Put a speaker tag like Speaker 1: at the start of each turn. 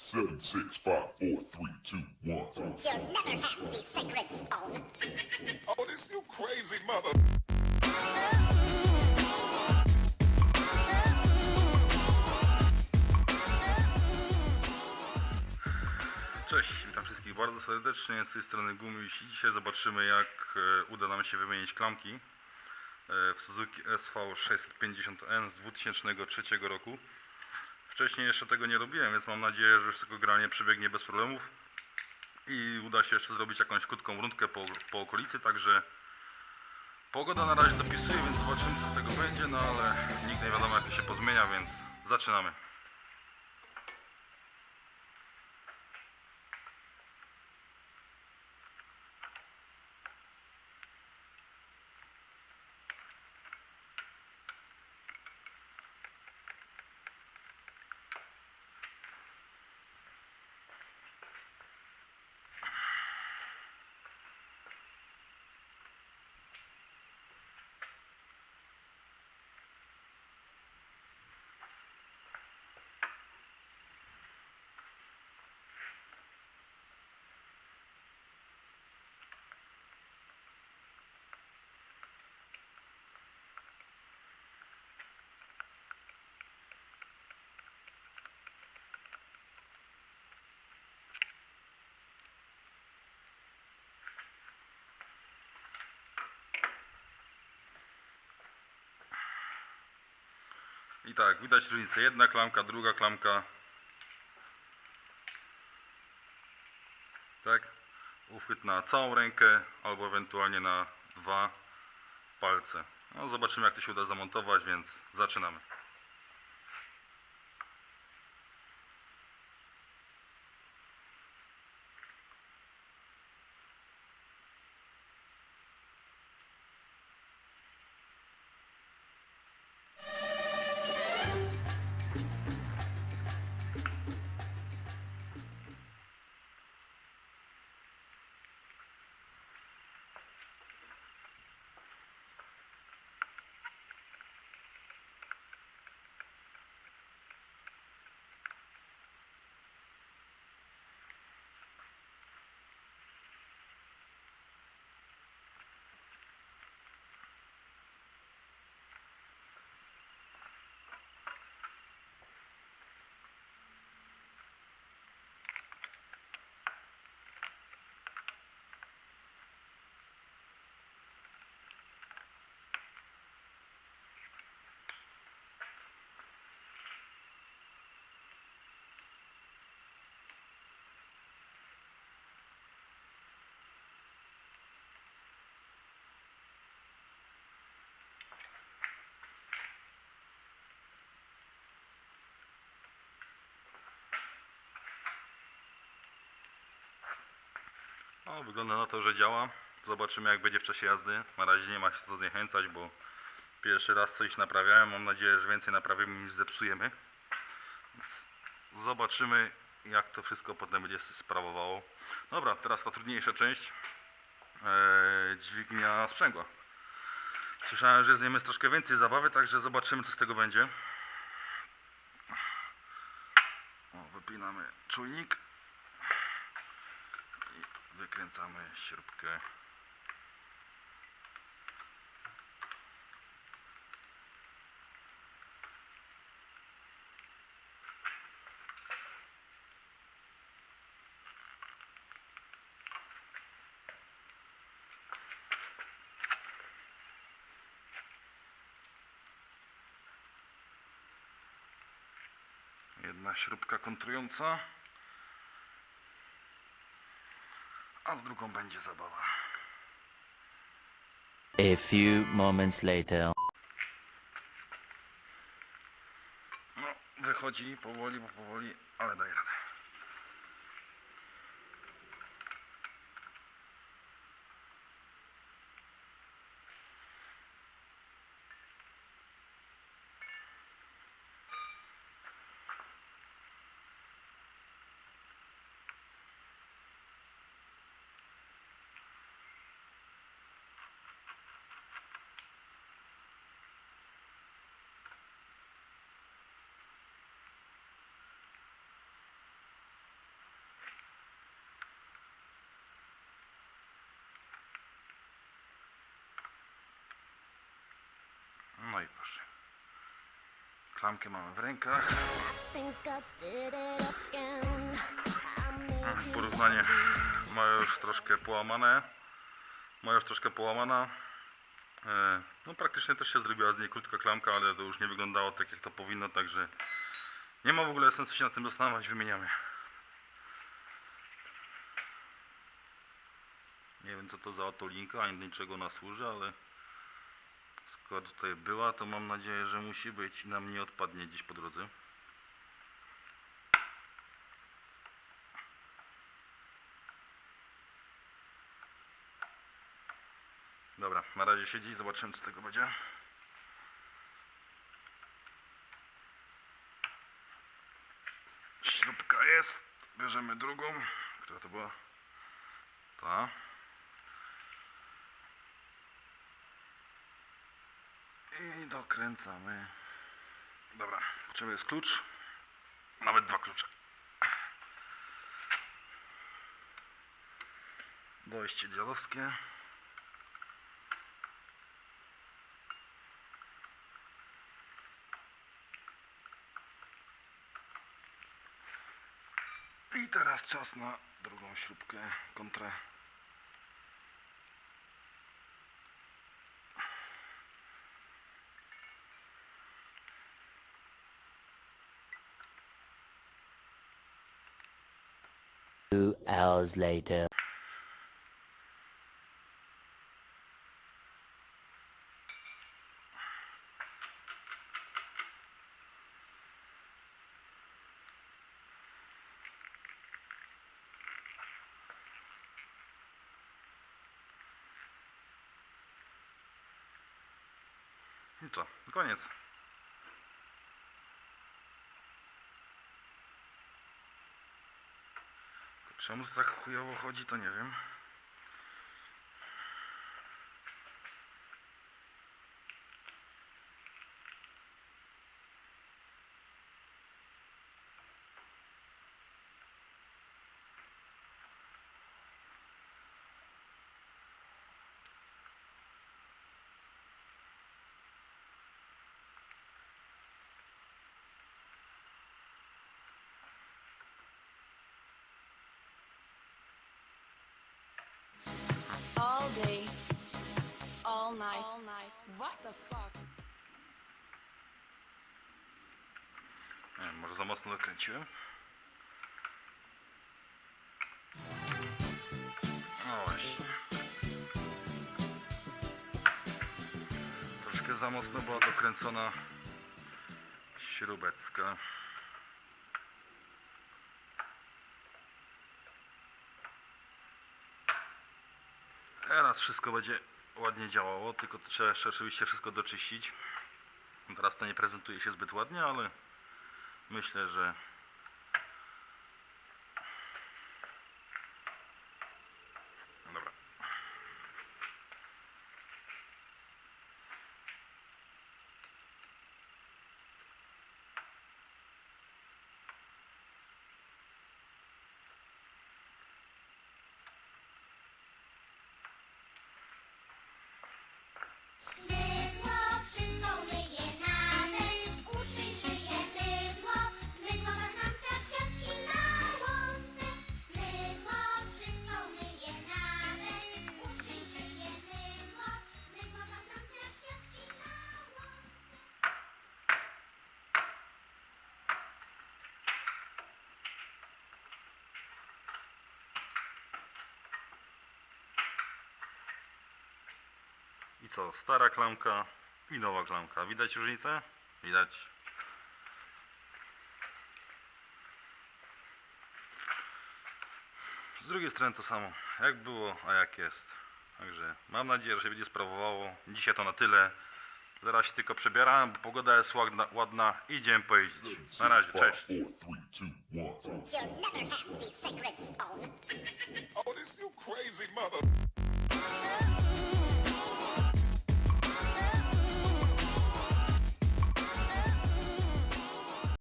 Speaker 1: Seven, six, five, four, three, two, one.
Speaker 2: You'll never have the sacred stone.
Speaker 1: Oh, this you crazy mother.
Speaker 3: Cześć, witam wszystkich bardzo serdecznie, z tej strony Gumiś i dzisiaj zobaczymy jak e, uda nam się wymienić klamki e, w Suzuki SV650N z 2003 roku. Wcześniej jeszcze tego nie robiłem, więc mam nadzieję, że wszystko granie przebiegnie bez problemów i uda się jeszcze zrobić jakąś krótką rundkę po, po okolicy, także pogoda na razie dopisuje, więc zobaczymy co z tego będzie, no ale nigdy nie wiadomo jak to się pozmienia, więc zaczynamy. Tak, widać różnicę. Jedna klamka, druga klamka. Tak. Uchwyt na całą rękę albo ewentualnie na dwa palce. No, zobaczymy jak to się uda zamontować, więc zaczynamy. No, wygląda na to, że działa. Zobaczymy jak będzie w czasie jazdy. Na razie nie ma się co zniechęcać, bo pierwszy raz coś naprawiałem. Mam nadzieję, że więcej naprawimy niż zepsujemy. Więc zobaczymy jak to wszystko potem będzie sprawowało. Dobra, teraz ta trudniejsza część. Eee, dźwignia sprzęgła. Słyszałem, że z nim jest troszkę więcej zabawy, także zobaczymy co z tego będzie. O, wypinamy czujnik wykręcamy śrubkę. Jedna śrubka kontrująca. A z drugą będzie zabawa.
Speaker 4: A few moments later.
Speaker 3: No, wychodzi powoli, bo powoli, ale daje radę. No i proszę. Klamkę mamy w rękach. Porównanie ma już troszkę połamane. Ma już troszkę połamana. E, No praktycznie też się zrobiła z niej krótka klamka, ale to już nie wyglądało tak jak to powinno, także nie ma w ogóle sensu się na tym zastanawiać, wymieniamy. Nie wiem co to za otolinka, ani do niczego ona służy, ale skoro tutaj była, to mam nadzieję, że musi być i nam nie odpadnie gdzieś po drodze. Dobra, na razie siedzi, zobaczymy co z tego będzie. Śrubka jest, bierzemy drugą, która to była? Ta. I dokręcamy. Dobra, potrzebny jest klucz. Nawet dwa klucze. Dojście dziadowskie. I teraz czas na drugą śrubkę, kontrę.
Speaker 4: Two hours later.
Speaker 3: I co? Koniec. Czemu tak chujowo chodzi, to nie wiem.
Speaker 5: All day, all night, all night. What the fuck?
Speaker 3: Nie wiem, może za mocno dokręciłem? No właśnie. Troszkę za mocno była dokręcona śrubecka. Teraz wszystko będzie ładnie działało, tylko trzeba jeszcze oczywiście wszystko doczyścić. Teraz to nie prezentuje się zbyt ładnie, ale Myślę, że I co? Stara klamka i nowa klamka. Widać różnicę? Widać. Z drugiej strony to samo. Jak było, a jak jest. Także mam nadzieję, że się będzie sprawowało. Dzisiaj to na tyle. Zaraz się tylko przebieram, bo pogoda jest ładna, ładna. Idziemy pojeździć. Na razie, cześć.
Speaker 1: Four, three, two, one.
Speaker 2: You'll never have the sacred stone.
Speaker 1: Oh, this you crazy mother.